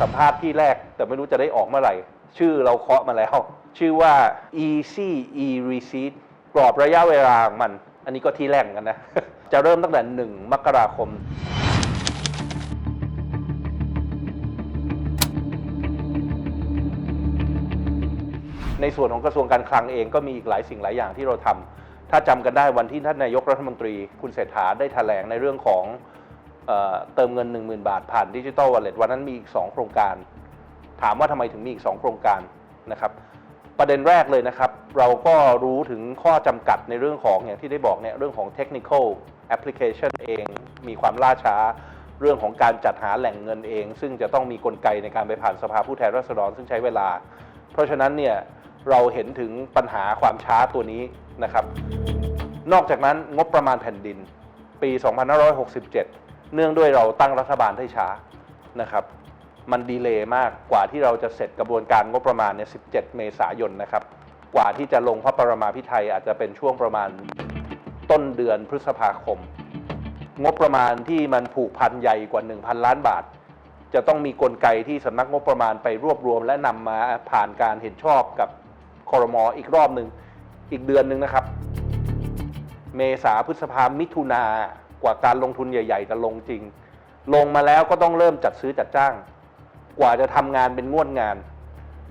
สัมภาษณ์ที่แรก แต่ไม่รู้จะได้ออกเมื่อไหร่ ชื่อเราเคาะมาแล้ว ชื่อว่า easy e receipt กรอบระยะเวลาของมัน อันนี้ก็ที่แรกเหมือนกันนะ จะเริ่มตั้งแต่1มกราคมในส่วนของกระทรวงการคลังเองก็มีอีกหลายสิ่งหลายอย่างที่เราทำถ้าจำกันได้วันที่ท่านนายกรัฐมนตรี คุณเศรษฐาได้แถลงในเรื่องของ เเติมเงิน 10,000 บาท ผ่านดิจิ t a ลวอลเล็ตวันนั้นมีอีก 2 โครงการ ถามว่าทำไมถึงมีอีก 2 โครงการนะครับประเด็นแรกเลยนะครับ เราก็รู้ถึงข้อจำกัดในเรื่องของอย่างที่ได้บอกเนี่ยเรื่องของ technical application เองมีความล่าช้าเรื่องของการจัดหาแหล่งเงินเอง ซึ่งจะต้องมีกลไกในการไปผ่านสภาผู้แทนราษฎรซึ่งใช้เวลา เพราะฉะนั้นเนี่ยเราเห็นถึงปัญหาความช้าตัวนี้นะครับ นอกจากนั้นงบประมาณแผ่นดินปี 2567 เนื่องด้วยเราตั้งรัฐบาลได้ช้านะครับ มันดีเลย์มากกว่าที่เราจะเสร็จกระบวนการงบประมาณเนี่ย 17 เมษายนนะครับ กว่าที่จะลงพระปรมาภิไธยอาจจะเป็นช่วงประมาณต้นเดือนพฤษภาคม งบประมาณที่มันผูกพันใหญ่กว่า 1,000 ล้านบาท จะต้องมีกลไกที่สำนักงบประมาณไปรวบรวม และนำมาผ่านการเห็นชอบกับคอรมออีกรอบหนึ่งอีกเดือนหนึ่งนะครับ เมษาพฤษภามิถุนา กว่าการลงทุนใหญ่ ๆ จะลงจริง ลงมาแล้วก็ต้องเริ่มจัดซื้อจัดจ้าง กว่าจะทำงานเป็นงวดงาน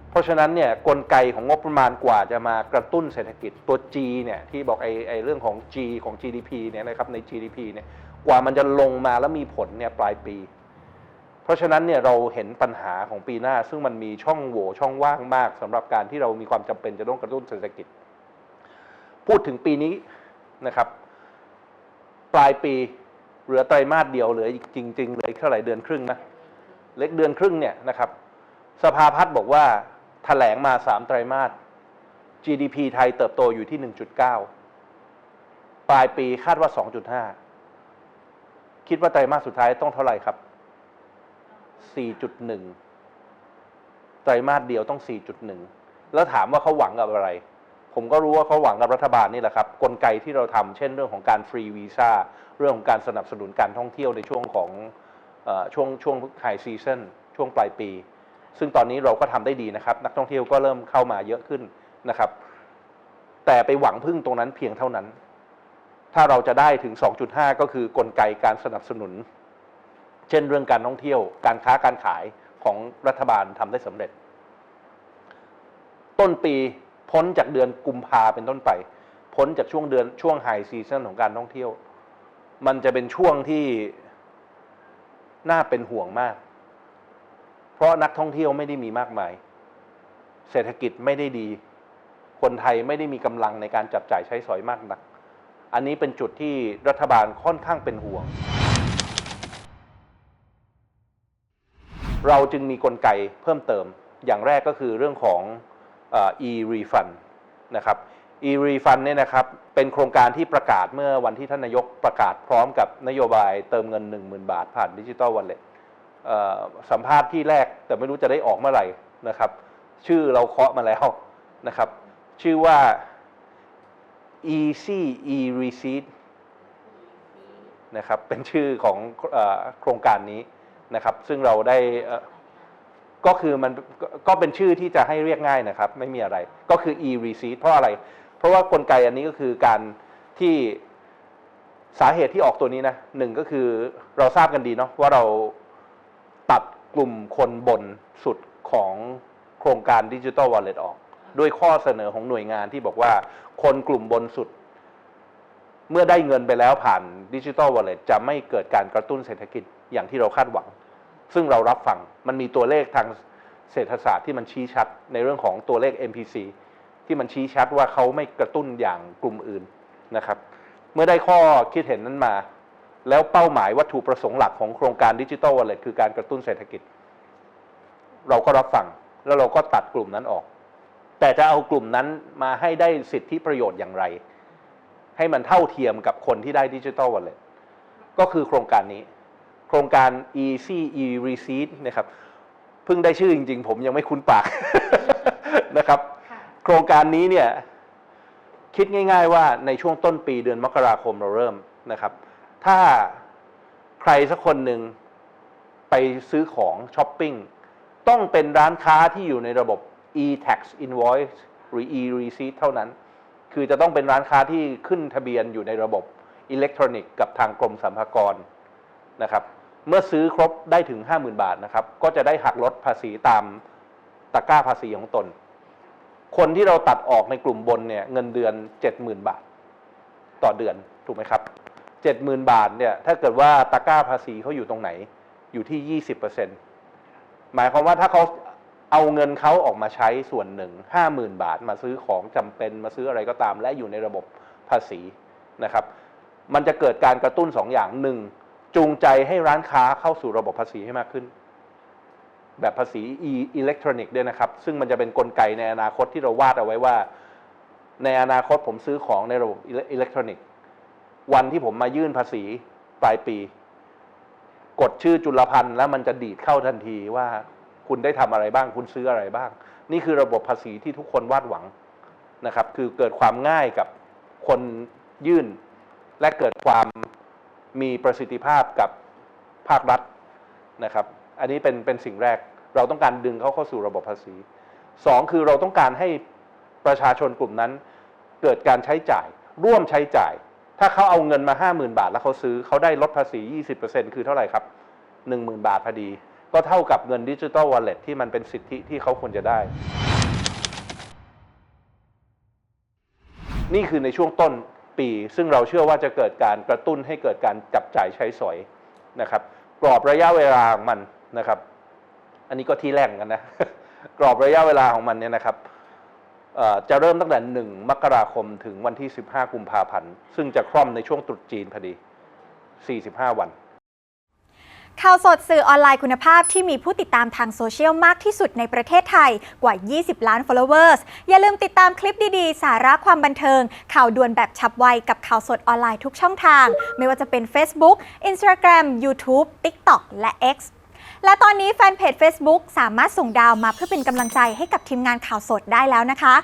เพราะฉะนั้นเนี่ยกลไกของงบประมาณกว่าจะมากระตุ้นเศรษฐกิจตัว G เนี่ยที่บอกไอ้ไอเรื่องของ G ของ GDP เนี่ยนะครับใน GDP เนี่ยกว่ามันจะลงมาแล้วมีผลเนี่ยปลายปี เพราะฉะนั้นเนี่ยเราเห็นปัญหาของปีหน้า ซึ่งมันมีช่องโหว่ช่องว่างมากสำหรับการที่เรามีความจำเป็นจะต้องกระตุ้นเศรษฐกิจ พูดถึงปีนี้นะครับ ปลายปีเหลือไตรมาสเดียวเหลืออีกจริงๆเหลือเท่าไหร่เดือนครึ่งนะเล็กเดือนครึ่งเนี่ยนะครับสภาพัฒน์บอกว่าแถลงมาสามไตรมาส GDP ไทยเติบโตอยู่ที่ 1.9 ปลายปีคาดว่า 2.5 คิดว่าไตรมาสสุดท้ายต้องเท่าไหร่ครับ 4.1 ไตรมาสเดียวต้อง 4.1 แล้วถามว่าเขาหวังกับอะไร ผมก็รู้ว่าเขาหวังกับรัฐบาลนี่แหละครับกลไกที่เราทำเช่นเรื่องของการฟรีวีซ่าเรื่องของการสนับสนุนการท่องเที่ยวในช่วงของอช่วงช่วงไฮซีซันช่วงปลายปี ซึ่งตอนนี้เราก็ทำได้ดีนะครับ นักท่องเที่ยวก็เริ่มเข้ามาเยอะขึ้นนะครับ แต่ไปหวังพึ่งตรงนั้นเพียงเท่านั้น ถ้าเราจะได้ถึง 2.5 ก็คือกลไกการสนับสนุน เช่นเรื่องการท่องเที่ยว การค้าการขายของรัฐบาลทำได้สำเร็จ ต้นปี พ้นจากเดือนกุมภาเป็นต้นไป พ้นจากช่วงเดือนช่วงไฮซีซันของการท่องเที่ยว มันจะเป็นช่วงที่น่าเป็นห่วงมาก เพราะนักท่องเที่ยวไม่ได้มีมากมาย เศรษฐกิจไม่ได้ดี คนไทยไม่ได้มีกำลังในการจับจ่ายใช้สอยมากนัก อันนี้เป็นจุดที่รัฐบาลค่อนข้างเป็นห่วง เราจึงมีกลไกเพิ่มเติม อย่างแรกก็คือเรื่องของ e-refund นะครับ e-refund เนี่ยนะครับเป็นโครงการที่ประกาศเมื่อวันที่ท่านนายกประกาศพร้อมกับนโยบายเติมเงิน 10,000 บาทผ่านดิจิ t a ลวอลเล็ตสัมภาษณ์ที่แรกแต่ไม่รู้จะได้ออกเมื่อไหร่นะครับ ชื่อเราเคาะมาแล้วนะครับ ชื่อว่า easy e receipt นะครับเป็นชื่อของอโครงการนี้นะครับ ซึ่งเราได้อ่อ ก็คือมันก็เป็นชื่อที่จะให้เรียกง่ายนะครับ ไม่มีอะไรก็คือ e receipt เพราะอะไร เพราะว่ากลไกอันนี้ก็คือการที่สาเหตุที่ออกตัวนี้นะหนึ่งก็คือเราทราบกันดีเนาะว่าเราตัดกลุ่มคนบนสุดของโครงการดิจิ t a ลวอลเล็ตออก ด้วยข้อเสนอของหน่วยงานที่บอกว่าคนกลุ่มบนสุด เมื่อได้เงินไปแล้วผ่านดิจิ t a ลวอลเล็ตจะไม่เกิดการกระตุ้นเศรษฐกิจอย่างที่เราคาดหวัง ซึ่งเรารับฟังมันมีตัวเลขทางเศรษฐศาสตร์ที่มันชี้ชัดในเรื่องของตัวเลข MPC ที่มันชี้ชัดว่าเขาไม่กระตุ้นอย่างกลุ่มอื่นนะครับ เมื่อได้ข้อคิดเห็นนั้นมา แล้วเป้าหมายวัตถุประสงค์หลักของโครงการดิจิ t a ลวอลเล็ตคือการกระตุ้นเศรษฐกิจ เราก็รับฟังแล้วเราก็ตัดกลุ่มนั้นออก แต่จะเอากลุ่มนั้นมาให้ได้สิทธิประโยชน์อย่างไร ให้มันเท่าเทียมกับคนที่ได้ดิจิ t a ลวอลเล็ตก็คือโครงการนี้ โครงการ easy e receipt นะครับเพิ่งได้ชื่อจริง ๆ ผมยังไม่คุ้นปาก นะครับค่ะโครงการนี้เนี่ยคิดง่าย ๆ ว่าในช่วงต้นปีเดือนมกราคมเราเริ่มนะครับ ถ้าใครสักคนหนึ่งไปซื้อของช้อปปิ้งต้องเป็นร้านค้าที่อยู่ในระบบ e-tax invoice หรือ e-receipt เท่านั้น คือจะต้องเป็นร้านค้าที่ขึ้นทะเบียนอยู่ในระบบอิเล็กทรอนิกส์กับทางกรมสรรพากรนะครับ เมื่อซื้อครบได้ถึง 50,000 บาทนะครับ ก็จะได้หักลดภาษีตามตะกร้าภาษีของตน คนที่เราตัดออกในกลุ่มบนเนี่ยเงินเดือน 70,000 บาท ต่อเดือนถูกไหมครับ 70,000 บาทเนี่ยถ้าเกิดว่าตะกร้าภาษีเขาอยู่ตรงไหนอยู่ที่ 20%หมายความว่าถ้าเขาเอาเงินเขาออกมาใช้ส่วนหนึ่ง 50,000 บาท มาซื้อของจำเป็นมาซื้ออะไรก็ตาม และอยู่ในระบบภาษีนะครับ มันจะเกิดการกระตุ้นสองอย่างหนึ่ง จูงใจให้ร้านค้าเข้าสู่ระบบภาษีให้มากขึ้น แบบภาษีอิเล็กทรอนิกส์ด้วยนะครับ ซึ่งมันจะเป็นนกลไกในอนาคตที่เราวาดเอาไว้ว่า ในอนาคตผมซื้อของในระบบอิเล็กทรอนิกส์ วันที่ผมมายื่นภาษีปลายปี กดชื่อจุลพันธ์แล้วมันจะดีดเข้าทันทีว่าคุณได้ทำอะไรบ้าง คุณซื้ออะไรบ้าง นี่คือระบบภาษีที่ทุกคนวาดหวังนะครับ คือเกิดความง่ายกับคนยื่นและเกิดความ มีประสิทธิภาพกับภาครัฐนะครับ อันนี้เป็นเป็นสิ่งแรกเราต้องการดึงเขาเข้าสู่ระบบภาษีสองคือเราต้องการให้ประชาชนกลุ่มนั้น เกิดการใช้จ่าย ร่วมใช้จ่าย ถ้าเขาเอาเงินมา 50,000 บาท แล้วเขาซื้อเขาได้ลดภาษี 20%คือเท่าไหร่ครับ 10,000 บาทพอดี ก็เท่ากับเงินดิจิ t a ลวอลเล็ตที่มันเป็นสิทธิที่เขาควรจะได้ นี่คือในช่วงต้น ปี ซึ่งเราเชื่อว่าจะเกิดการกระตุ้นให้เกิดการจับจ่ายใช้สอยนะครับ กรอบระยะเวลาของมันนะครับ อันนี้ก็ที่แรกกันนะ กรอบระยะเวลาของมันเนี่ยนะครับจะเริ่มตั้งแต่ 1 มกราคมถึงวันที่ 15 กุมภาพันธ์ ซึ่งจะคร่อมในช่วงตรุษจีนพอดี 45 วัน ข่าวสดสื่อออนไลน์คุณภาพที่มีผู้ติดตามทางโซเชียลมากที่สุดในประเทศไทยกว่า 20 ล้าน followers อย่าลืมติดตามคลิปดีๆ สาระความบันเทิง ข่าวด่วนแบบฉับไวกับข่าวสดออนไลน์ทุกช่องทาง ไม่ว่าจะเป็น Facebook Instagram YouTube TikTok และ X และตอนนี้แฟนเพจ Facebook สามารถส่งดาวมาเพื่อเป็นกำลังใจให้กับทีมงานข่าวสดได้แล้วนะคะ